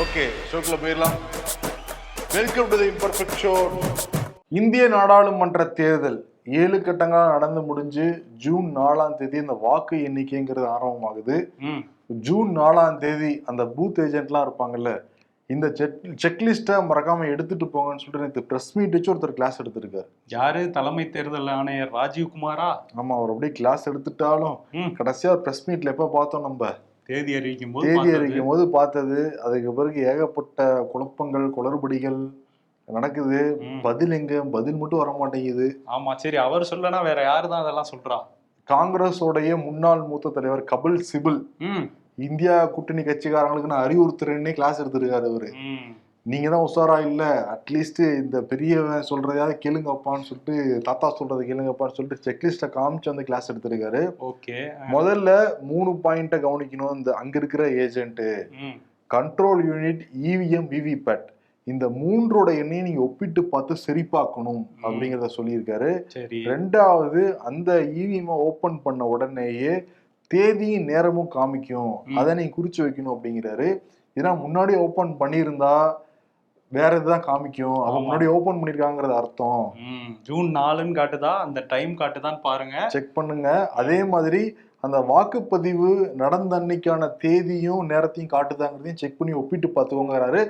Okay ஷோக்குள்ள போயிடலாம். Welcome to the imperfect show இந்திய நாடாளுமன்ற தேர்தல் ஏழு கட்டங்களாக நடந்து முடிஞ்சு ஜூன் நாலாம் தேதி இந்த வாக்கு எண்ணிக்கைங்கிறது ஆரம்பமாகுது. ஜூன் நாலாம் தேதி அந்த பூத் ஏஜென்ட்லாம் இருப்பாங்கல்ல இந்த செக் செக்லிஸ்ட்டை மறக்காம எடுத்துட்டு போங்கன்னு சொல்லிட்டு நேற்று ப்ரெஸ் மீட் வச்சு ஒருத்தர் கிளாஸ் எடுத்திருக்காரு. யாரு? தலைமை தேர்தல் ஆணையர் ராஜீவ் குமாரா? ஆமா அவர் அப்படியே கிளாஸ் எடுத்துட்டாலும் கடைசியா ப்ரெஸ் மீட்ல எப்ப பார்த்தோம் நம்ம? தேதி அறிவிக்கும் போது தேதி. அறிவிக்கும் போது பார்த்தது. அதுக்கு பிறகு ஏகப்பட்ட குழப்பங்கள் குளறுபடிகள் நடக்குது. பதில் எங்க? பதில் மட்டும் வர மாட்டேங்குது ஆமா சரி அவர் சொல்லனா வேற யாரு தான் அதெல்லாம் சொல்றா? காங்கிரஸோடைய முன்னாள் மூத்த தலைவர் கபில் சிபில் இந்தியா கூட்டணி கட்சிக்காரங்களுக்கு நான் அறிவுறுத்துறேன்னே கிளாஸ் எடுத்திருக்காரு அவரு. நீங்க தான் உஷாரா இல்ல அட்லீஸ்ட் இந்த பெரியவன் சொல்றதையாவது கேளுங்கப்பான்னு சொல்லிட்டு தாத்தா சொல்றதை கேளுங்கப்பான்னு சொல்லிட்டு செக்லிஸ்ட காமிச்சு வந்து கிளாஸ் எடுத்திருக்காரு. ஓகே முதல்ல மூணு பாயிண்ட கவனிக்கணும் இந்த அங்க இருக்கிற ஏஜென்ட் ம். கண்ட்ரோல் யூனிட் இவிஎம் விவிபேட் இந்த மூன்றோட எண்ணையும் நீங்க ஒப்பிட்டு பார்த்து சரி பார்க்கணும் அப்படிங்கிறத சொல்லியிருக்காரு. ரெண்டாவது அந்த இவிஎம் ஓபன் பண்ண உடனேயே தேதியும் நேரமும் காமிக்கும். அதை நீங்க குறிச்சு வைக்கணும் அப்படிங்கிறாரு. ஏன்னா முன்னாடி ஓபன் பண்ணியிருந்தா வேற இதுதான் காமிக்கும்? ஆமா. முன்னாடி ஓபன் பண்ணிருக்காங்கிறது அர்த்தம். ஜூன் நாலுன்னு காட்டுதா? அந்த டைம் காட்டுதான்னு பாருங்க. செக் பண்ணுங்க. அதே மாதிரி அந்த வாக்குப்பதிவு நடந்த அன்னைக்கான தேதியும் நேரத்தையும் காட்டுதாங்கிறதையும் செக் பண்ணி ஒப்பிட்டு பார்த்துக்கோங்கிறாரு.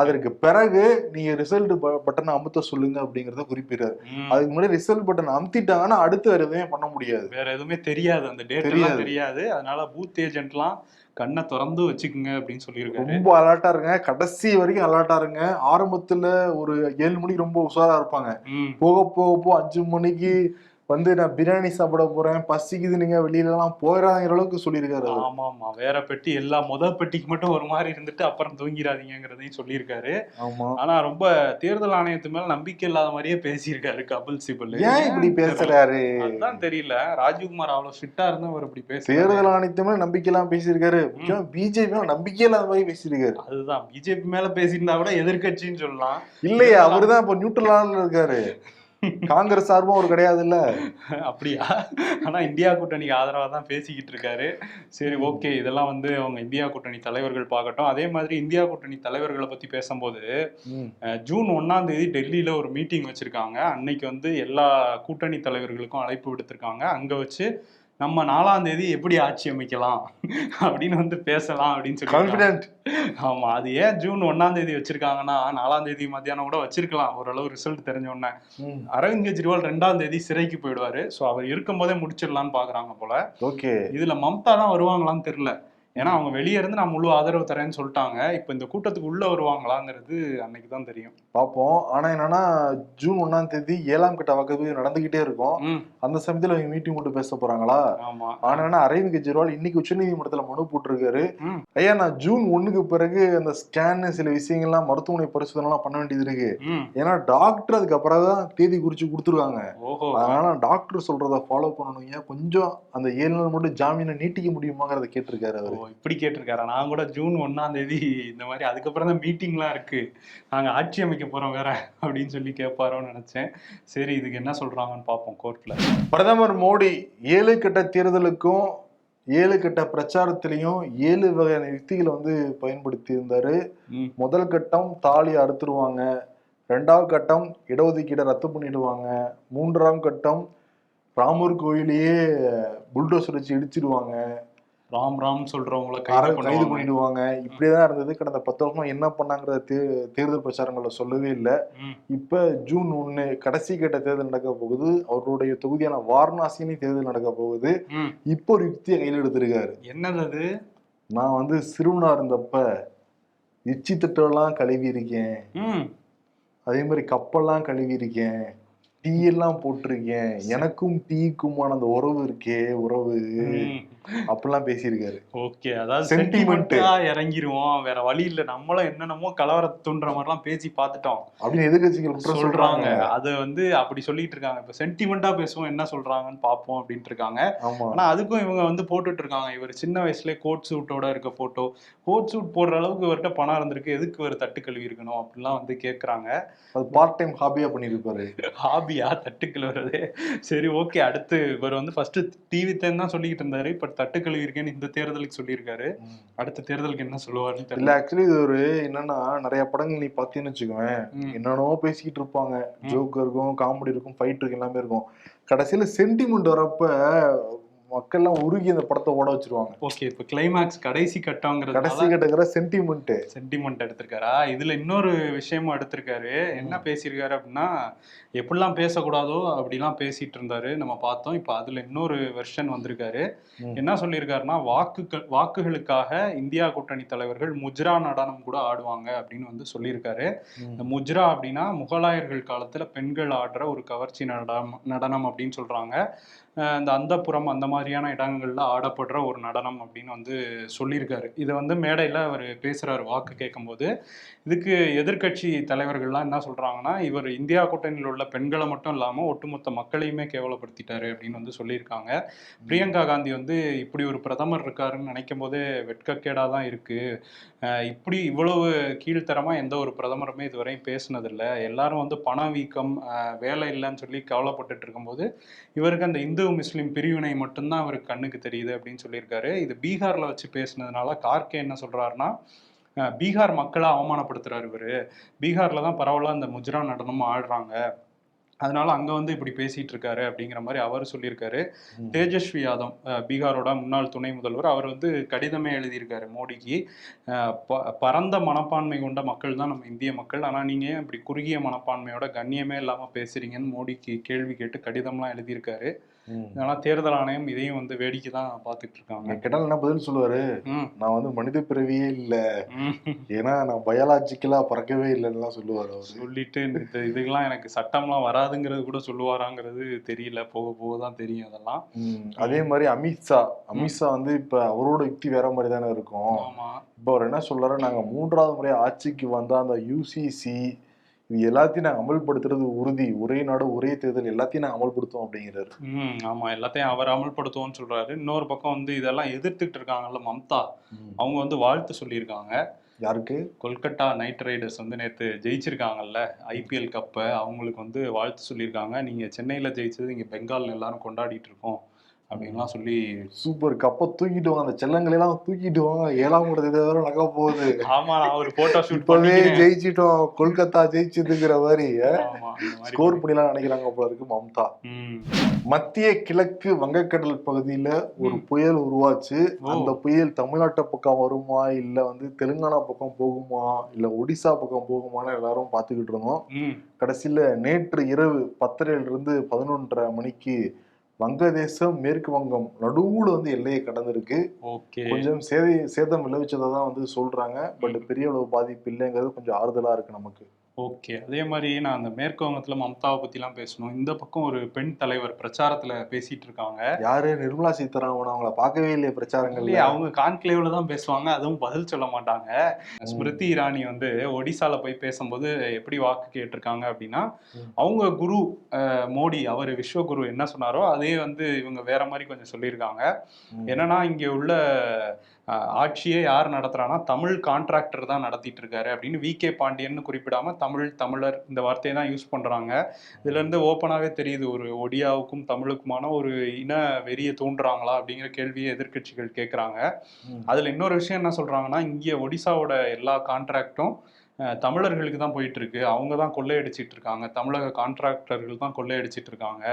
அதற்கு பிறகு நீங்க ரிசல்ட் பட்டனை அமுத்த சொல்லுங்க அப்படிங்கறத குறிப்பிடுறாரு. அதுக்கு முன்னாடி ரிசல்ட் பட்டன் அமுத்திட்டாங்கன்னா அடுத்து வேற எதுவுமே பண்ண முடியாது. வேற எதுவுமே தெரியாது. அந்த டேட் தெரியாது. அதனால பூத் ஏஜென்ட்லாம் கண்ணை திறந்து வச்சுக்குங்க அப்படின்னு சொல்லியிருக்காரு. ரொம்ப அலர்ட்டா இருங்க. கடைசி வரைக்கும் அலர்ட்டா இருங்க. ஆரம்பத்துல ஒரு ஏழு மணிக்கு ரொம்ப உஷாரா இருப்பாங்க. போக போக போ அஞ்சு மணிக்கு வந்து நான் பிரியாணி சாப்பிட போறேன் பசிக்குது நீங்க வெளியில எல்லாம் போயிடாங்கிற அளவுக்கு சொல்லியிருக்காரு. ஆமா ஆமா. வேற பெட்டி எல்லா முத பெட்டிக்கு மட்டும் ஒரு மாதிரி இருந்துட்டு அப்புறம் தூங்கிடாதீங்கிறதையும் சொல்லியிருக்காரு. ஆமா. ஆனா ரொம்ப தேர்தல் ஆணையத்து மேல நம்பிக்கை இல்லாத மாதிரியே பேசியிருக்காரு கபில் சிபல். ஏன் இப்படி பேசுறாரு? அதுதான் தெரியல. ராஜீவ்குமார் அவ்வளவு ஸ்ட்ரிக்டா இருந்தா அவர் இப்படி பேசுறாரு. தேர்தல் ஆணையத்துமே நம்பிக்கை எல்லாம் பேசியிருக்காரு. பிஜேபி நம்பிக்கை இல்லாத மாதிரி பேசியிருக்காரு? அதுதான். பிஜேபி மேல பேசியிருந்தா கூட எதிர்க்கட்சின்னு சொல்லலாம். இல்லையே அவருதான் இப்ப நியூட்ரலான இருக்காரு. காங்கிரஸ் சார்பும் அவர் கிடையாது இல்ல அப்படியா? ஆனா இந்தியா கூட்டணிக்கு ஆதரவா தான் பேசிக்கிட்டு இருக்காரு. சரி ஓகே. இதெல்லாம் வந்து அவங்க இந்தியா கூட்டணி தலைவர்கள் பார்க்கட்டும். அதே மாதிரி இந்தியா கூட்டணி தலைவர்களை பத்தி பேசும்போது ஜூன் ஒன்னாம் தேதி டெல்லியில ஒரு மீட்டிங் வச்சிருக்காங்க. அன்னைக்கு வந்து எல்லா கூட்டணி தலைவர்களுக்கும் அழைப்பு விடுத்திருக்காங்க. அங்க வச்சு நம்ம நாலாம் தேதி எப்படி ஆட்சி அமைக்கலாம் அப்படின்னு வந்து பேசலாம் அப்படின்னு சொல்லி கான்பிடென்ட் ஆமா அது ஏன் ஜூன் ஒன்னாம் தேதி வச்சிருக்காங்கன்னா நாலாம் தேதி மத்தியானம் கூட வச்சிருக்கலாம். ஓரளவு ரிசல்ட் தெரிஞ்ச உடனே. அரவிந்த் கெஜ்ரிவால் ரெண்டாம் தேதி சிறைக்கு போயிடுவாரு. சோ அவர் இருக்கும் போதே முடிச்சிடலாம்னு பாக்குறாங்க போல. ஓகே இதுல மம்தா தான் வருவாங்களான்னு தெரியல. ஏன்னா அவங்க வெளியே இருந்து நான் முழு ஆதரவு தரேன்னு சொல்லிட்டாங்க. இப்போ இந்த கூட்டத்துக்கு உள்ள வருவாங்களாங்கிறது அன்னைக்கு தான் தெரியும். பார்ப்போம் ஆனா என்னன்னா ஜூன் ஒண்ணாம் தேதி ஏழாம் கட்ட வாக்குப்பதிவு நடந்துகிட்டே இருக்கும். அந்த சமயத்துல அவங்க மீட்டிங் போட்டு பேச போறாங்களா? ஆமா. ஆனா என்ன அரவிந்த் கெஜ்ரிவால் இன்னைக்கு உச்சநீதிமன்றத்துல மனு போட்டிருக்காரு. ஐயா நான் ஜூன் ஒண்ணுக்கு பிறகு அந்த ஸ்கேன் சில விஷயங்கள்லாம் மருத்துவமனை பரிசோதனை எல்லாம் பண்ண வேண்டியது இருக்கு. ஏன்னா டாக்டர் அதுக்கு அப்புறம் தான் தேதி குறிச்சு கொடுத்துருவாங்க ஓஹோ. அதனால டாக்டர் சொல்றத ஃபாலோ பண்ணணுங்க கொஞ்சம் அந்த ஏழு நாள் மட்டும் ஜாமீனை நீட்டிக்க முடியுமாங்கிறத கேட்டிருக்காரு அவரு. இப்படி கேட்டிருக்காரா? நான் கூட ஜூன் ஒன்னாம் தேதி இந்த மாதிரி அதுக்கப்புறம் தான் மீட்டிங்லாம் இருக்கு. நாங்க ஆட்சி அமைக்க போறோம் வேற அப்படின்னு சொல்லி கேட்பாரோன்னு நினைச்சேன். சரி இதுக்கு என்ன சொல்றாங்கன்னு பார்ப்போம் கோர்ட்ல பிரதமர் மோடி ஏழு கட்ட தேர்தலுக்கும் ஏழு கட்ட பிரச்சாரத்திலையும் ஏழு வகையான யுக்திகளை வந்து பயன்படுத்தி இருந்தாரு. முதல் கட்டம் தாலி அறுத்துருவாங்க. ரெண்டாவது கட்டம் இடஒதுக்கீடை ரத்து பண்ணிடுவாங்க. மூன்றாம் கட்டம் ராமர் கோயிலையே புல்டோசர் வச்சு இடிச்சிடுவாங்க ராம் ராம் சொல்றவங்கள கைது பண்ணிடுவாங்க. இப்படியேதான் இருந்தது. கடந்த பத்து வருஷமா என்ன பண்ணாங்கிறத தே- தேர்தல் பிரச்சாரங்கள்ல சொல்லவே இல்லை. இப்ப ஜூன் ஒண்ணு கடைசி கட்ட தேர்தல் நடக்க போகுது. அவருடைய தொகுதியான வாரணாசியிலையும் தேர்தல் நடக்க போகுது. இப்போ ஒரு யுக்தியை கையில் எடுத்திருக்காரு. என்னது நான் வந்து சிறுவனா இருந்தப்ப எச்சி தட்டெல்லாம் கழுவி இருக்கேன் அதே மாதிரி கப்பெல்லாம் கழுவி இருக்கேன் டீ எல்லாம் போட்டிருக்கேன் எனக்கும் டீக்குமான அந்த உறவு இருக்கே உறவு. அப்படிலாம் பேசியிருக்காரு. ஓகே அதாவது. சென்டிமெண்டா இறங்கிருவோம். வேற வழி இல்ல. நம்மளும் என்னென்னமோ கலவர தூண்டுற மாதிரிலாம் பேசி பார்த்துட்டோம். அப்படின்னு எதிர்கட்சிகள் சொல்றாங்க. அது வந்து அப்படி சொல்லிட்டு இருக்காங்க. இப்ப சென்டிமெண்டா பேசுவோம். என்ன சொல்றாங்கன்னு பார்ப்போம் அப்படின்ட்டு இருக்காங்க. ஆனா அதுக்கும் இவங்க வந்து போட்டுட்டு இருக்காங்க. இவர் சின்ன வயசுல கோட் சூட்டோட இருக்க போட்டோ கோட் சூட் போடுற அளவுக்கு இவர்கிட்ட பணம் இருந்திருக்கு. எதுக்கு இவர் தட்டு கழுவி இருக்கணும்? அப்படிலாம் வந்து கேக்குறாங்க. அது பார்ட் டைம் ஹாபியா பண்ணிருப்பாரு. ஹாபியா தட்டு கழுவுறது சரி ஓகே அடுத்து இவர் வந்து ஃபர்ஸ்ட் டிவி தான் சொல்லிக்கிட்டு இருந்தாரு. இப்ப அவர் தட்டு கழுவிருக்கேன்னு இந்த தேர்தலுக்கு சொல்லியிருக்காரு. அடுத்த தேர்தலுக்கு என்ன சொல்லுவாருன்னு இல்ல தெரியல ஆக்சுவலி இது ஒரு என்னன்னா நிறைய படங்கள் நீ பாத்தீங்கன்னு வச்சுக்கோவேன் ம். என்னென்னவோ பேசிக்கிட்டு இருப்பாங்க. ஜோக் இருக்கும் காமெடி இருக்கும் ஃபைட் இருக்கும் எல்லாமே இருக்கும். கடைசியில சென்டிமெண்ட் வரப்ப மக்கள்லாம் உருகி அந்த படத்தை ஓட வச்சிருவாங்க. ஓகே இப்ப கிளைமேக்ஸ் கடைசி கட்டங்கிறதுனால கடைசி கட்டக்கிற சென்டிமெண்ட் சென்டிமெண்ட் எடுத்திருக்காரா. இதுல இன்னொரு விஷயமும் எடுத்திருக்காரு. என்ன பேசியிருக்காரு அப்படின்னா எப்படிலாம் பேசக்கூடாதோ அப்படிலாம் பேசிட்டு இருந்தாரு. நம்ம பார்த்தோம். இப்போ அதுல இன்னொரு வெர்ஷன் வந்திருக்காரு. என்ன சொல்லியிருக்காருன்னா வாக்குகள் வாக்குகளுக்காக இந்தியா கூட்டணி தலைவர்கள் முஜ்ரா நடனம் கூட ஆடுவாங்க அப்படின்னு வந்து சொல்லியிருக்காரு. இந்த முஜ்ரா அப்படின்னா முகலாயர்கள் காலத்துல பெண்கள் ஆடுற ஒரு கவர்ச்சி நடனம் நடனம் அப்படின்னு சொல்றாங்க. இந்த அந்தப்புறம் அந்த மாதிரியான இடங்கள்ல ஆடப்படுற ஒரு நடனம் அப்படின்னு வந்து சொல்லியிருக்காரு. இதை வந்து மேடையில் அவர் பேசுறாரு வாக்கு கேட்கும்போது. இதுக்கு எதிர்க்கட்சி தலைவர்கள்லாம் என்ன சொல்றாங்கன்னா இவர் இந்தியா கூட்டணியில் உள்ள பெண்களை மட்டும் இல்லாமல் ஒட்டுமொத்த மக்களையுமே கேவலப்படுத்திட்டாரு அப்படின்னு வந்து சொல்லியிருக்காங்க. பிரியங்கா காந்தி வந்து இப்படி ஒரு பிரதமர் இருக்காருன்னு நினைக்கும் போதே வெட்கக்கேடாக தான் இருக்கு. இப்படி இவ்வளவு கீழ்த்தரமாக எந்த ஒரு பிரதமருமே இதுவரையும் பேசினதில்லை. எல்லாரும் வந்து பண வீக்கம் வேலை இல்லைன்னு சொல்லி கவலைப்பட்டுட்டு இருக்கும்போது இவருக்கு அந்த இந்து முஸ்லீம் பிரிவினை மட்டும்தான் அவருக்கு கண்ணுக்கு தெரியுது அப்படின்னு சொல்லியிருக்காரு. இது பீகார்ல வச்சு பேசினதுனால கார்கே என்ன சொல்றாருன்னா அஹ் பீகார் மக்களை அவமானப்படுத்துறாரு இவரு. பீகார்ல தான் பரவலா இந்த முஜ்ரா நடனமும் ஆடுறாங்க. அதனால அங்க வந்து இப்படி பேசிட்டு இருக்காரு அப்படிங்கிற மாதிரி அவர் சொல்லியிருக்காரு. தேஜஸ்வி யாதவ் பீகாரோட முன்னாள் துணை முதல்வர் அவர் வந்து கடிதமே எழுதியிருக்காரு மோடிக்கு. பரந்த மனப்பான்மை கொண்ட மக்கள் தான் நம்ம இந்திய மக்கள். ஆனா நீங்க ஏன் இப்படி குறுகிய மனப்பான்மையோட கண்ணியமே இல்லாம பேசுறீங்கன்னு மோடிக்கு கேள்வி கேட்டு கடிதம்லாம் எழுதியிருக்காரு. அதனால தேர்தல் ஆணையம் இதையும் வந்து வேடிக்கை தான் பார்த்துட்டு இருக்காங்க. நீ கேட்டாலும் என்ன பதில் சொல்லுவாரு? நான் வந்து மனித பிறவியே இல்ல. ஏன்னா நான் பயாலாஜிக்கலா பிறக்கவே இல்லைன்னு சொல்லுவாரு சொல்லிட்டு இந்த இதுக்கெல்லாம் எனக்கு சட்டம்லாம் வராதுங்கிறது கூட சொல்லுவாராங்கிறது தெரியல. போக போக தான் தெரியும் அதெல்லாம். அதே மாதிரி அமித்ஷா. அமித்ஷா வந்து இப்ப அவரோட யுக்தி வேற மாதிரி தானே இருக்கும். இப்ப அவர் என்ன சொல்றாரு நாங்க மூன்றாவது முறை ஆட்சிக்கு வந்தா அந்த யூசிசி இது எல்லாத்தையும் நாங்க அமல்படுத்துறது உறுதி. ஒரே நாடு ஒரே தேர்தல் எல்லாத்தையும் நாங்க அமல்படுத்துவோம் அப்படிங்கிறாரு. ம் ஆமா. எல்லாத்தையும் அவர் அமல்படுத்துவோம்னு சொல்றாரு. இன்னொரு பக்கம் வந்து இதெல்லாம் எதிர்த்துட்டு இருக்காங்கல்ல மம்தா. அவங்க வந்து வாழ்த்து சொல்லியிருக்காங்க. யாருக்கு? கொல்கத்தா நைட் ரைடர்ஸ் வந்து நேற்று ஜெயிச்சிருக்காங்கல்ல ஐபிஎல் கப்பை. அவங்களுக்கு வந்து வாழ்த்து சொல்லியிருக்காங்க. நீங்க சென்னையில ஜெயிச்சது இங்க பெங்கால்ல எல்லாரும் கொண்டாடிட்டு இருக்கோம். அப்படின்லாம் சொல்லி சூப்பர் கப்பை தூக்கிட்டு வாங்க. அந்த செல்லங்களை எல்லாம் தூக்கிட்டு வாங்க. ஏழாம் கூட தேதி வரை நடக்க போகுது. ஆமா ஒரு போட்டோ ஷூட் இப்பவே பண்ணி ஜெயிச்சிட்டோம். கொல்கத்தா ஜெயிச்சதுங்கிற மாதிரி ஸ்கோர் பண்ணிலாம் நினைக்கிறாங்க போல இருக்கு மம்தா. மத்திய கிழக்கு வங்கக்கடல் பகுதியில ஒரு. புயல் உருவாச்சு. அந்த புயல் தமிழ்நாட்டு பக்கம் வருமா இல்ல வந்து தெலுங்கானா பக்கம் போகுமா இல்ல ஒடிசா பக்கம் போகுமான்னு எல்லாரும் பாத்துக்கிட்டு இருந்தோம். கடைசியில நேற்று இரவு பத்தரையில இருந்து பதினொன்றரை மணிக்கு வங்கதேசம் மேற்கு வங்கம் நடுவுல வந்து எல்லையை கடந்திருக்கு. கொஞ்சம் சேதை சேதம் விளைவிச்சதை தான் வந்து சொல்றாங்க. பட் பெரிய அளவு பாதிப்பு இல்லைங்கிறது கொஞ்சம் ஆறுதலா இருக்கு நமக்கு. ஓகே. அதே மாதிரி நான் அந்த மேற்கு வங்கத்துல மம்தாவை பத்திலாம் பேசணும். இந்த பக்கம் ஒரு பெண் தலைவர் பிரச்சாரத்துல பேசிட்டு இருக்காங்க. யாரு? நிர்மலா சீதாராமன் அவங்கள பார்க்கவே இல்லையே பிரச்சாரங்கள்ல. இல்லையே அவங்க கான்க்ளேவ்ல தான் பேசுவாங்க. அதுவும் பதில் சொல்ல மாட்டாங்க. ஸ்மிருதி இரானி வந்து ஒடிசால போய் பேசும்போது எப்படி வாக்கு கேட்டிருக்காங்க அப்படின்னா. அவங்க குரு அஹ், மோடி அவர் விஸ்வகுரு என்ன சொன்னாரோ அதே வந்து இவங்க வேற மாதிரி கொஞ்சம் சொல்லியிருக்காங்க. என்னன்னா இங்க உள்ள ஆட்சியே யார் நடத்துறான்னா தமிழ் கான்ட்ராக்டர் தான் நடத்திட்டு இருக்காரு அப்படின்னு வி. கே. பாண்டியன்னு குறிப்பிடாம தமிழ் தமிழர் இந்த வார்த்தையை தான் யூஸ் பண்றாங்க. இதுல இருந்து ஓப்பனாவே தெரியுது ஒரு ஒடியாவுக்கும் தமிழுக்குமான ஒரு இன வெறியை தூண்டுறாங்களா அப்படிங்கிற கேள்வியை எதிர்க்கட்சிகள் கேட்குறாங்க. அதுல இன்னொரு விஷயம் என்ன சொல்றாங்கன்னா இங்கே ஒடிசாவோட எல்லா கான்ட்ராக்டும் தமிழர்களுக்கு தான் போயிட்டு இருக்கு அவங்க தான் கொள்ளையடிச்சிட்டு இருக்காங்க தமிழக கான்ட்ராக்டர்கள் தான் கொள்ளையடிச்சிட்டு இருக்காங்க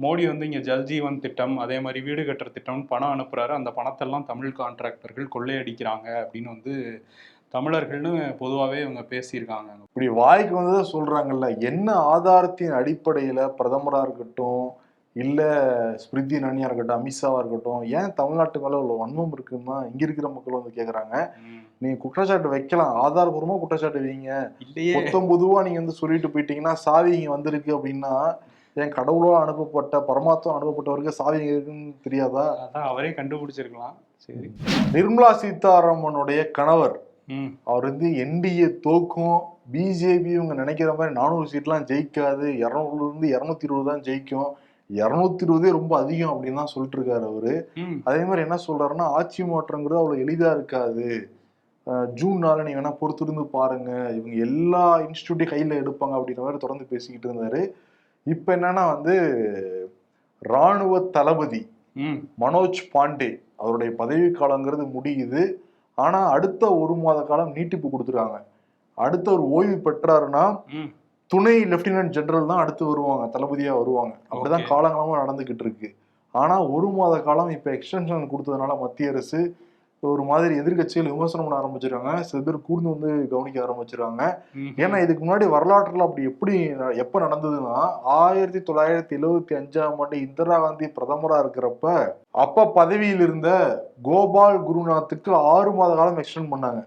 மோடி வந்து இங்க ஜல்ஜீவன் திட்டம் அதே மாதிரி வீடு கட்டுற திட்டம்னு பணம் அனுப்புறாரு. அந்த பணத்தெல்லாம் தமிழ் கான்ட்ராக்டர்கள் கொள்ளையடிக்கிறாங்க அப்படின்னு வந்து தமிழர்கள்னு பொதுவாகவே இவங்க பேசியிருக்காங்க. இப்படி வாய்க்கு வந்ததை சொல்றாங்கல்ல என்ன ஆதாரத்தின் அடிப்படையில பிரதமரா இருக்கட்டும் இல்ல ஸ்மிருதி இரானியா இருக்கட்டும் அமித்ஷாவா இருக்கட்டும் ஏன் தமிழ்நாட்டு மேல உள்ள வன்மம் இருக்குன்னா இங்க இருக்கிற மக்கள் வந்து கேக்குறாங்க. ம். நீங்க குற்றச்சாட்டு வைக்கலாம். ஆதாரபூர்வமா குற்றச்சாட்டு வைங்க. இல்லையே. மொத்தம் பொதுவா நீங்க வந்து சொல்லிட்டு போயிட்டீங்கன்னா சாவி இங்க வந்திருக்கு அப்படின்னா என் கடவுளா அனுப்பப்பட்ட பரமாத்மா அனுப்பப்பட்டவருக்கு சாவி இருக்குன்னு தெரியாதா? அதான் அவரே கண்டுபிடிச்சிருக்கலாம். சரி. நிர்மலா சீதாராமனுடைய கணவர். அவர் வந்து என்டிஏ தோக்கும். பிஜேபி இவங்க நினைக்கிற மாதிரி நானூறு சீட்லாம் ஜெயிக்காது. இரநூறுல இருந்து இரநூத்தி இருபது தான் ஜெயிக்கும். இரநூத்தி இருபதே ரொம்ப அதிகம் அப்படின்னு தான் சொல்லிட்டு இருக்காரு அவரு. அதே மாதிரி என்ன சொல்றாருன்னா ஆட்சி மாற்றங்கிறது அவ்வளவு எளிதா இருக்காது. ஜூன் நாள் நீங்க வேணா பொறுத்திருந்து பாருங்க. இவங்க எல்லா இன்ஸ்டியூட்டையும் கையில எடுப்பாங்க அப்படின்ற மாதிரி தொடர்ந்து பேசிக்கிட்டு இருந்தாரு. இப்ப என்னன்னா வந்து ராணுவ தளபதி மனோஜ் பாண்டே அவருடைய பதவி காலங்கிறது முடியுது. ஆனா அடுத்த ஒரு மாத காலம் நீட்டிப்பு கொடுத்துருக்காங்க. அடுத்த ஒரு ஓய்வு பெற்றாருன்னா துணை லெப்டினன்ட் ஜெனரல் தான் அடுத்து வருவாங்க தளபதியா வருவாங்க. அப்படிதான் Okay. காலங்காலமா நடந்துகிட்டு இருக்கு. ஆனா ஒரு மாத காலம் இப்ப எக்ஸ்டென்ஷன் கொடுத்ததுனால மத்திய அரசு ஒரு மாதிரி எதிர்க்கட்சிகள் விமர்சனம் பண்ண ஆரம்பிச்சிருக்காங்க சில பேர் கூர்ந்து வந்து கவனிக்க ஆரம்பிச்சிருக்காங்க. ஏன்னா இதுக்கு முன்னாடி வரலாற்றுல அப்படி எப்படி எப்ப நடந்ததுன்னா ஆயிரத்தி தொள்ளாயிரத்தி எழுவத்தி அஞ்சாம் ஆண்டு இந்திரா காந்தி பிரதமரா இருக்கிறப்ப அப்ப பதவியில் இருந்த கோபால் குருநாத்துக்கு ஆறு மாத காலம் எக்ஸ்டெண்ட் பண்ணாங்க.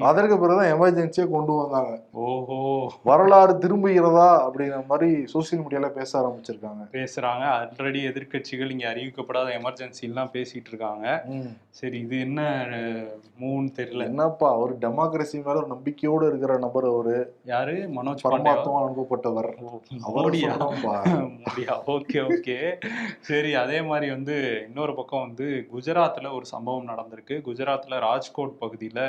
அதற்கு பிறகுதான் எமர்ஜென்சியை கொண்டு வந்தாங்க. ஓஹோ. வரலாறு திரும்புகிறதா அப்படிங்கிற மாதிரி சோசியல் மீடியால பேச ஆரம்பிச்சிருக்காங்க. பேசுறாங்க. ஆல்ரெடி எதிர்க்கட்சிகள் இங்க அறிவிக்கப்படாத எமர்ஜென்சி எல்லாம் பேசிட்டு இருக்காங்க. சரி இது என்ன மூவ்னு தெரியல. என்னப்பா அவர் டெமோக்ரஸி மேல ஒரு நம்பிக்கையோடு இருக்கிற நபர் அவரு. யாரு? மனோஜ் பரமாத்மா அனுப்பப்பட்டவர். மோடியா? Okay okay. சரி அதே மாதிரி வந்து இன்னொரு பக்கம் வந்து குஜராத்ல ஒரு சம்பவம் நடந்திருக்கு. குஜராத்ல ராஜ்கோட் பகுதியில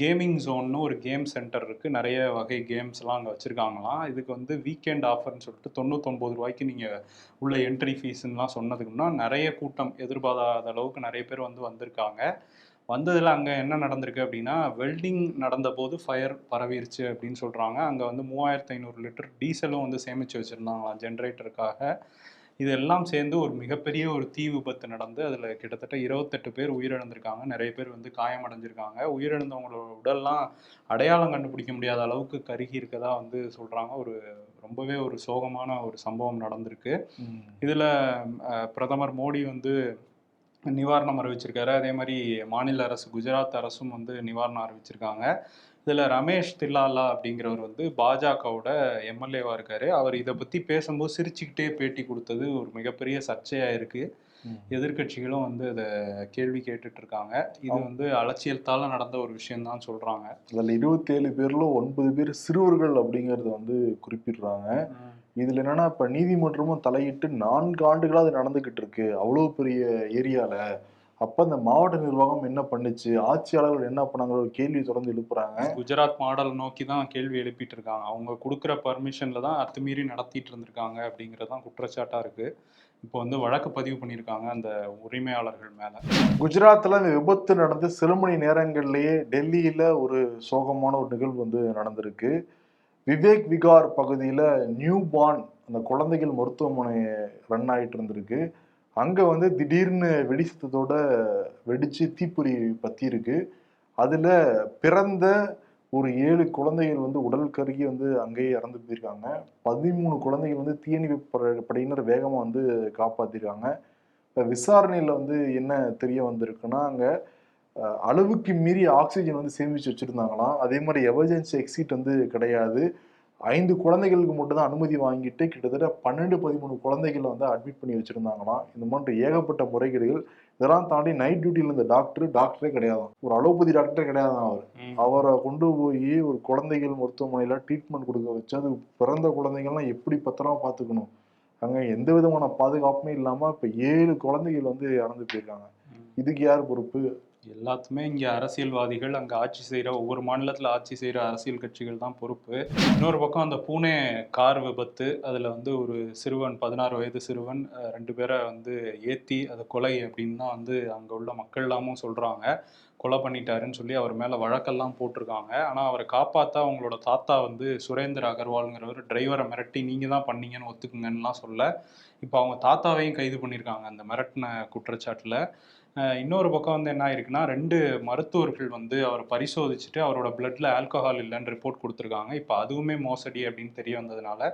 கேமிங் ஜோன்னு ஒரு கேம் சென்டர் இருக்குது நிறைய வகை கேம்ஸ்லாம் அங்கே வச்சுருக்காங்களாம். இதுக்கு வந்து வீக்கெண்ட் ஆஃபர்னு சொல்லிட்டு தொண்ணூத்தொன்பது ரூபாய்க்கு நீங்கள் உள்ள என்ட்ரி ஃபீஸ்லாம் சொன்னதுக்கு முன்னா நிறைய கூட்டம் எதிர்பாராத அளவுக்கு நிறைய பேர் வந்து வந்திருக்காங்க. வந்ததில் அங்கே என்ன நடந்திருக்கு அப்படின்னா வெல்டிங் நடந்தபோது ஃபயர் பரவிருச்சு அப்படின்னு சொல்கிறாங்க அங்கே வந்து மூவாயிரத்து ஐநூறு லிட்டர் டீசலும் வந்து சேமித்து வச்சுருந்தாங்களாம் ஜென்ரேட்டருக்காக இதெல்லாம் சேர்ந்து ஒரு மிகப்பெரிய ஒரு தீ விபத்து நடந்து அதில் கிட்டத்தட்ட இருபத்தெட்டு பேர் உயிரிழந்திருக்காங்க. நிறைய பேர் வந்து காயமடைஞ்சிருக்காங்க. உயிரிழந்தவங்களோட உடல்லாம் அடையாளம் கண்டுபிடிக்க முடியாத அளவுக்கு கருகி இருக்கதா வந்து சொல்கிறாங்க ஒரு ரொம்பவே ஒரு சோகமான ஒரு சம்பவம் நடந்திருக்கு. இதில் பிரதமர் மோடி வந்து நிவாரணம் அறிவிச்சிருக்காரு. அதே மாதிரி மாநில அரசு குஜராத் அரசும் வந்து நிவாரணம் அறிவிச்சிருக்காங்க. இதில் ரமேஷ் தில்லாலா அப்படிங்கிறவர் வந்து பாஜகவோட எம்எல்ஏவாக இருக்காரு. அவர் இதை பற்றி பேசும்போது சிரிச்சுக்கிட்டே பேட்டி கொடுத்தது ஒரு மிகப்பெரிய சர்ச்சையாக இருக்கு. ம். எதிர்க்கட்சிகளும் வந்து அதை கேள்வி கேட்டுட்டு இருக்காங்க இது. வந்து அலட்சியத்தால நடந்த ஒரு விஷயம் தான் சொல்றாங்க. அதுல இருபத்தேழு பேர்ல ஒன்பது பேர் சிறுவர்கள் அப்படிங்கறத வந்து குறிப்பிடுறாங்க. இதுல என்னன்னா இப்ப நீதிமன்றமும் தலையிட்டு நான்கு ஆண்டுகளா அது நடந்துகிட்டு இருக்கு அவ்வளவு பெரிய ஏரியால. அப்ப அந்த மாவட்ட நிர்வாகம் என்ன பண்ணுச்சு? ஆட்சியாளர்கள் என்ன பண்ணாங்கிற ஒரு கேள்வி தொடர்ந்து எழுப்புறாங்க. குஜராத் மாடல் நோக்கி தான் கேள்வி எழுப்பிட்டு இருக்காங்க அவங்க கொடுக்குற பர்மிஷன்ல தான் அத்துமீறி நடத்திட்டு இருந்திருக்காங்க அப்படிங்கிறது தான் குற்றச்சாட்டா இருக்கு. இப்போ வந்து வழக்கு பதிவு பண்ணியிருக்காங்க அந்த உரிமையாளர்கள் மேல. குஜராத்ல இந்த விபத்து நடந்து சில மணி நேரங்கள்லயே டெல்லியில ஒரு சோகமான ஒரு நிகழ்வு வந்து நடந்திருக்கு. விவேக் விகார் பகுதியில நியூ பார்ன் அந்த குழந்தைகள் மருத்துவமனை ரன் ஆயிட்டு இருந்திருக்கு. அங்கே வந்து திடீர்னு வெடி சத்தத்தோட வெடிச்சு தீப்பொறி பற்றி இருக்கு அதில் பிறந்த ஒரு ஏழு குழந்தைகள் வந்து உடல் கருகி வந்து அங்கேயே இறந்து போயிருக்காங்க. பதிமூணு குழந்தைகள் வந்து தீயணைப்பு படை- படையினர் வேகமாக வந்து காப்பாற்றிருக்காங்க இப்போ விசாரணையில் வந்து என்ன தெரிய வந்திருக்குன்னா அங்கே அளவுக்கு மீறி ஆக்சிஜன் வந்து சேமித்து வச்சுருந்தாங்களாம். அதே மாதிரி எமர்ஜென்சி எக்ஸிட் வந்து கிடையாது. ஐந்து குழந்தைகளுக்கு மட்டும்தான் அனுமதி வாங்கிட்டு கிட்டத்தட்ட பன்னெண்டு பதிமூணு குழந்தைகளை வந்து அட்மிட் பண்ணி வச்சுருந்தாங்களாம். இந்த மாதிரி ஏகப்பட்ட முறைகேடுகள். இதெல்லாம் தாண்டி நைட் டியூட்டியில் இருந்த டாக்டர் டாக்டரே கிடையாதான் ஒரு அலோபதி டாக்டரே கிடையாதான் அவர். அவரை கொண்டு போய் ஒரு குழந்தைகள் மருத்துவமனையில ட்ரீட்மெண்ட் கொடுக்க வச்சு அது பிறந்த குழந்தைகள்லாம் எப்படி பத்திரமா பார்த்துக்கணும்? அங்க எந்த விதமான பாதுகாப்புமே இல்லாம இப்ப ஏழு குழந்தைகள் வந்து இறந்து போயிருக்காங்க. இதுக்கு யார் பொறுப்பு? எல்லாத்துமே இங்கே அரசியல்வாதிகள் அங்கே ஆட்சி செய்கிற ஒவ்வொரு மாநிலத்தில் ஆட்சி செய்கிற அரசியல் கட்சிகள் தான் பொறுப்பு. இன்னொரு பக்கம் அந்த பூனே கார் விபத்து அதில் வந்து ஒரு சிறுவன் பதினாறு வயது சிறுவன் ரெண்டு பேரை வந்து ஏற்றி அது கொலை அப்படின்னு தான் வந்து அங்கே உள்ள மக்கள் எல்லாமும் சொல்கிறாங்க கொலை பண்ணிட்டாருன்னு சொல்லி அவர் மேலே வழக்கெல்லாம் போட்டிருக்காங்க. ஆனால் அவரை காப்பாற்ற அவங்களோட தாத்தா வந்து சுரேந்தர் அகர்வால்ங்கிறவர் டிரைவரை மிரட்டி நீங்கள் தான் பண்ணீங்கன்னு ஒத்துக்குங்கன்னுலாம் சொல்ல. இப்போ அவங்க தாத்தாவையும் கைது பண்ணியிருக்காங்க அந்த மிரட்டின குற்றச்சாட்டில். இன்னொரு பக்கம் வந்து என்ன ஆயிருக்குன்னா ரெண்டு மருத்துவர்கள் வந்து அவரை பரிசோதிச்சுட்டு அவரோட பிளட்ல ஆல்கஹால் இல்லைன்னு ரிப்போர்ட் கொடுத்துருக்காங்க. இப்போ அதுவுமே மோசடி அப்படின்னு தெரிய வந்ததுனால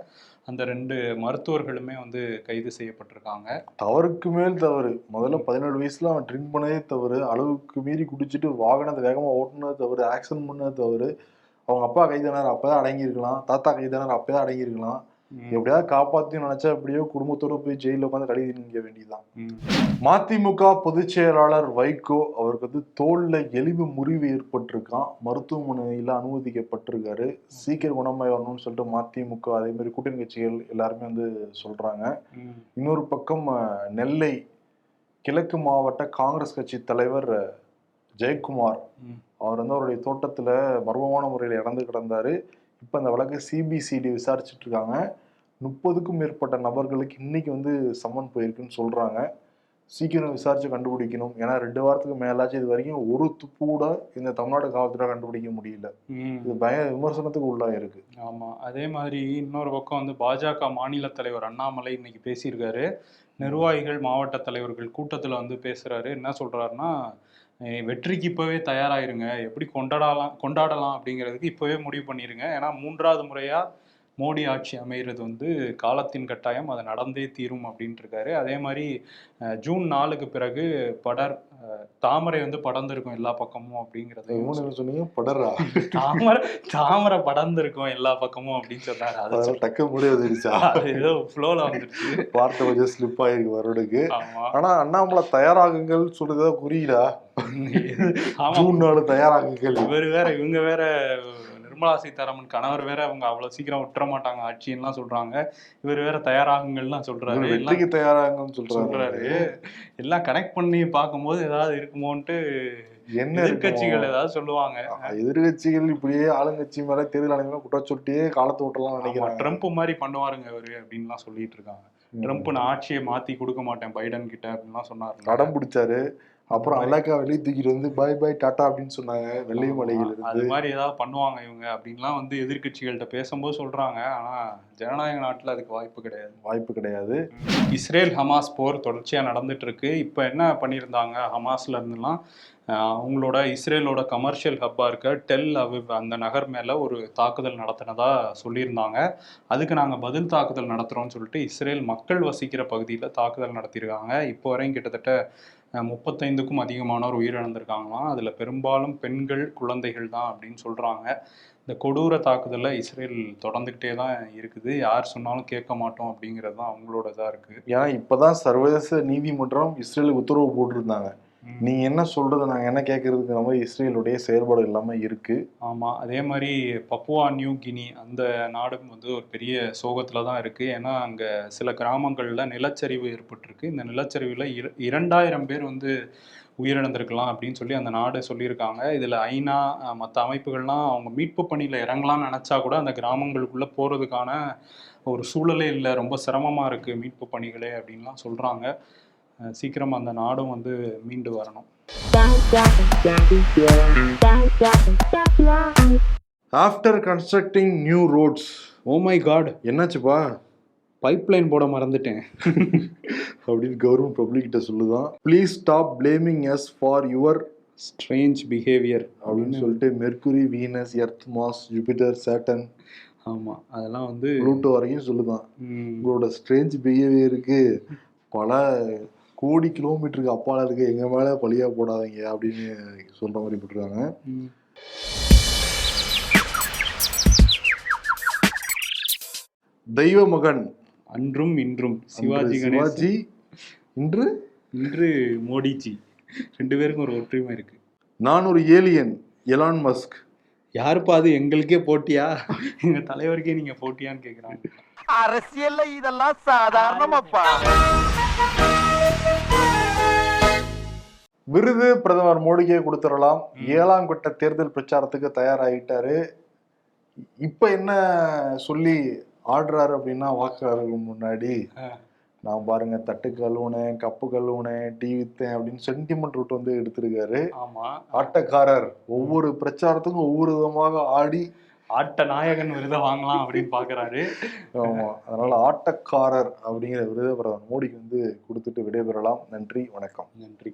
அந்த ரெண்டு மருத்துவர்களுமே வந்து கைது செய்யப்பட்டிருக்காங்க. தவறுக்கு மேல் தவறு. முதல்ல பதினேழு வயசுல அவன் ட்ரிங்க் பண்ணதே தவறு. அளவுக்கு மீறி குடிச்சிட்டு வாகனத்தை வேகமாக ஓட்டுனது தவறு. ஆக்சிடென்ட் பண்ணது தவறு. அவங்க அப்பா கைதானார் அப்பதான் அடங்கியிருக்கலாம். தாத்தா கைதானார் அப்பதான் அடங்கியிருக்கலாம். எப்படியாவது காப்பாத்தி நினைச்சா எப்படியோ குடும்பத்தோட போய் ஜெயில உட்காந்து கழுவி நிற்க வேண்டியதுதான். மதிமுக பொதுச் செயலாளர் வைகோ அவருக்கு வந்து தோல்ல எலும்பு முறிவு ஏற்பட்டிருக்கான். மருத்துவமனையில அனுமதிக்கப்பட்டிருக்காரு. சீக்கிரம் குணமாய் வரணும்னு சொல்லிட்டு மதிமுக அதே மாதிரி கூட்டணி கட்சிகள் எல்லாருமே வந்து சொல்றாங்க. இன்னொரு பக்கம் நெல்லை கிழக்கு மாவட்ட காங்கிரஸ் கட்சி தலைவர் ஜெயக்குமார். அவர் வந்து அவருடைய தோட்டத்துல மர்மமான முறையில் இறந்து கிடந்தாரு. இப்போ அந்த வழக்கு சிபிசிடி விசாரிச்சுட்டு இருக்காங்க முப்பதுக்கும் மேற்பட்ட நபர்களுக்கு இன்னைக்கு வந்து சம்மன் போயிருக்குன்னு சொல்றாங்க. சீக்கிரம் விசாரிச்சு கண்டுபிடிக்கணும். ஏன்னா ரெண்டு வாரத்துக்கு மேலாச்சு இது வரைக்கும் ஒரு துப்பு கூட இந்த தமிழ்நாடு காவல்துறை கண்டுபிடிக்க முடியல. இது பய விமர்சனத்துக்கு உள்ளாயிருக்கு ஆமா. அதே மாதிரி இன்னொரு பக்கம் வந்து பாஜக மாநில தலைவர் அண்ணாமலை இன்னைக்கு பேசியிருக்காரு. நிர்வாகிகள் மாவட்ட தலைவர்கள் கூட்டத்துல வந்து பேசுறாரு. என்ன சொல்றாருன்னா "அஹ் வெற்றிக்கு இப்போவே தயாராகிருங்க எப்படி கொண்டாடலாம் கொண்டாடலாம் அப்படிங்கிறதுக்கு இப்போவே முடிவு பண்ணிருங்க. ஏன்னா மூன்றாவது முறையாக மோடி ஆட்சி அமைகிறது வந்து காலத்தின் கட்டாயம் அது நடந்தே தீரும் அப்படின்ட்டு இருக்காரு அதே மாதிரி ஜூன் நாலுக்கு பிறகு படர் தாமரை வந்து படர்ந்திருக்கும் எல்லா பக்கமும் அப்படிங்கிறது சொன்னீங்க படரா? தாமரை தாமரை படர்ந்திருக்கும் எல்லா பக்கமும் அப்படின்னு சொன்னாரு. அது டக்கு முடியாதுச்சா அது ஏதோ ஃப்ளோல வந்துருச்சு. வார்த்தை கொஞ்சம் ஸ்லிப் ஆயிருக்கு வருடுக்கு. ஆமா. ஆனா அண்ணாமலை தயாராகுங்கள் சொல்றதா குறியீடா? ஜூன் நாலு தயாராகுங்கள். இவர் வேற இவங்க வேற நிர்மலா சீதாராமன் கணவர் வேற அவங்க அவ்வளவு சீக்கிரம் விட்டுற மாட்டாங்க ஆட்சின்லாம் சொல்றாங்க. இவர் வேற தயாராகுங்கள்லாம் சொல்றாரு. எல்லாம் வெற்றிக்கு தயாராகுங்கன்னு சொல்றாரு. எல்லாம் கனெக்ட் பண்ணி பார்க்கும்போது ஏதாவது இருக்குமோன்ட்டு என்ன எதிர்கட்சிகள்? ஏதாவது சொல்லுவாங்க. எதிர்கட்சிகள் இப்படியே ஆளுங்கட்சி மேல தேர்தல் ஆணையம் குற்றச்சொட்டியே காலத்தை விட்டுலாம் ஆமா, நினைக்கிறாங்க. ட்ரம்ப் மாதிரி பண்ணுவாருங்க இவரு அப்படின்லாம் சொல்லிட்டு இருக்காங்க. ட்ரம்ப் நான் ஆட்சியை மாத்தி கொடுக்க மாட்டேன் பைடன் கிட்ட அப்படின்லாம் சொன்னாரு அடம் பிடிச்சாரு. அப்புறம் அல்லாக்கா வெளியே தூக்கிட்டு வந்து பை பை டாடா அப்படின்னு சொன்னாங்க. வெள்ளை மலையில் அது மாதிரி ஏதாவது பண்ணுவாங்க இவங்க அப்படின்லாம் வந்து எதிர்க்கட்சிகள்கிட்ட பேசும்போது சொல்றாங்க. ஆனா ஜனநாயக நாட்டுல அதுக்கு வாய்ப்பு கிடையாது. வாய்ப்பு கிடையாது. இஸ்ரேல் ஹமாஸ் போர் தொடர்ச்சியா நடந்துட்டு இருக்கு இப்போ என்ன பண்ணியிருந்தாங்க ஹமாஸ்ல இருந்துலாம்? அவங்களோட இஸ்ரேலோட கமர்ஷியல் ஹப்பா இருக்க டெல் அவிவ் அந்த நகர் மேல ஒரு தாக்குதல் நடத்தினதா சொல்லியிருந்தாங்க. அதுக்கு நாங்க பதில் தாக்குதல் நடத்துறோம்னு சொல்லிட்டு இஸ்ரேல் மக்கள் வசிக்கிற பகுதியில் தாக்குதல் நடத்தியிருக்காங்க. இப்போ வரையும் கிட்டத்தட்ட முப்பத்தைந்துக்கும் அதிகமானோர் உயிரிழந்திருக்காங்களாம். அதில் பெரும்பாலும் பெண்கள் குழந்தைகள் தான் அப்படின்னு சொல்கிறாங்க இந்த கொடூர தாக்குதலை இஸ்ரேல் தொடர்ந்துக்கிட்டே தான் இருக்குது. யார் சொன்னாலும் கேட்க மாட்டோம் அப்படிங்கிறது தான் அவங்களோட இதாக இருக்குது ஏன்னா இப்பதான் சர்வதேச நீதிமன்றம் இஸ்ரேலுக்கு உத்தரவு போட்டிருந்தாங்க. நீங்க என்ன சொல்றது நாங்க என்ன கேட்கறதுக்கு நம்ம இஸ்ரேலுடைய செயல்பாடு எல்லாமே இருக்கு? ஆமா அதே மாதிரி பப்புவா நியூ கினி அந்த நாடும் வந்து ஒரு பெரிய சோகத்துல தான் இருக்கு. ஏன்னா அங்க சில கிராமங்கள்ல நிலச்சரிவு ஏற்பட்டிருக்கு. இந்த நிலச்சரிவுல இர- இரண்டாயிரம் பேர் வந்து உயிரிழந்திருக்கலாம் அப்படின்னு சொல்லி அந்த நாடு சொல்லியிருக்காங்க. இதுல ஐநா மற்ற அமைப்புகள்லாம் அவங்க மீட்பு பணியில இறங்கலாம்னு நினைச்சா கூட அந்த கிராமங்களுக்குள்ள போறதுக்கான ஒரு சூழலே இல்லை. ரொம்ப சிரமமா இருக்கு மீட்பு பணிகளே அப்படின்லாம் சொல்றாங்க. அஹ் சீக்கிரம் அந்த நாடும் வந்து மீண்டு வரணும். After constructing new roads oh my god என்னாச்சுப்பா? பைப் லைன் போட மறந்துட்டேன். அப்படின்னு கவர்மெண்ட் பப்ளிக் கிட்ட சொல்லுதான். Please stop blaming us for your strange behaviour அப்படின்னு சொல்லிட்டு Mercury Venus Earth Mars Jupiter Saturn ஆமாம் அதெல்லாம் வந்து ப்ளூட்டோ வரைக்கும் சொல்லுதான். உங்களோட ஸ்ட்ரேஞ்ச் பிஹேவியருக்கு பல கோடி கிலோமீட்டருக்கு அப்பால இருக்க எங்க மேல பழியா போடாதீங்க அப்படின்னு சொல்ற மாதிரி போட்டிருக்காங்க. தெய்வ மகன் அன்றும் இன்றும். சிவாஜி சிவாஜி இன்று? இன்று மோடிஜி. ரெண்டு பேருக்கும் ஒரு ஒற்றுமை இருக்கு. நான் ஒரு ஏலியன் எலான் மஸ்க். யாருப்பா அது? எங்களுக்கே போட்டியா? எங்க தலைவருக்கே நீங்க போட்டியான்னு கேக்குறாங்க. அரசியல்ல இதெல்லாம் சாதாரணமாப்பா. விருது பிரதமர் மோடிக்கே கொடுத்துடலாம். ஏழாம் கட்ட தேர்தல் பிரச்சாரத்துக்கு தயாராகிட்டாரு. இப்ப என்ன சொல்லி ஆடுறாரு அப்படின்னா வாக்காளர்கள் முன்னாடி. நான் பாருங்க தட்டு கழுவுனேன் கப்பு கழுவுனேன் டீ வித்தேன் அப்படின்னு சென்டிமெண்ட் ரூட் வந்து எடுத்திருக்காரு. ஆட்டக்காரர் ஒவ்வொரு பிரச்சாரத்துக்கும் ஒவ்வொரு விதமாக ஆடி. ஆட்ட நாயகன் விருதை வாங்கலாம் அப்படின்னு பாக்குறாரு. ஆமா. அதனால ஆட்டக்காரர் அப்படிங்கிற விருதை பிரதமர் மோடிக்கு வந்து கொடுத்துட்டு விடைபெறலாம். நன்றி வணக்கம். நன்றி.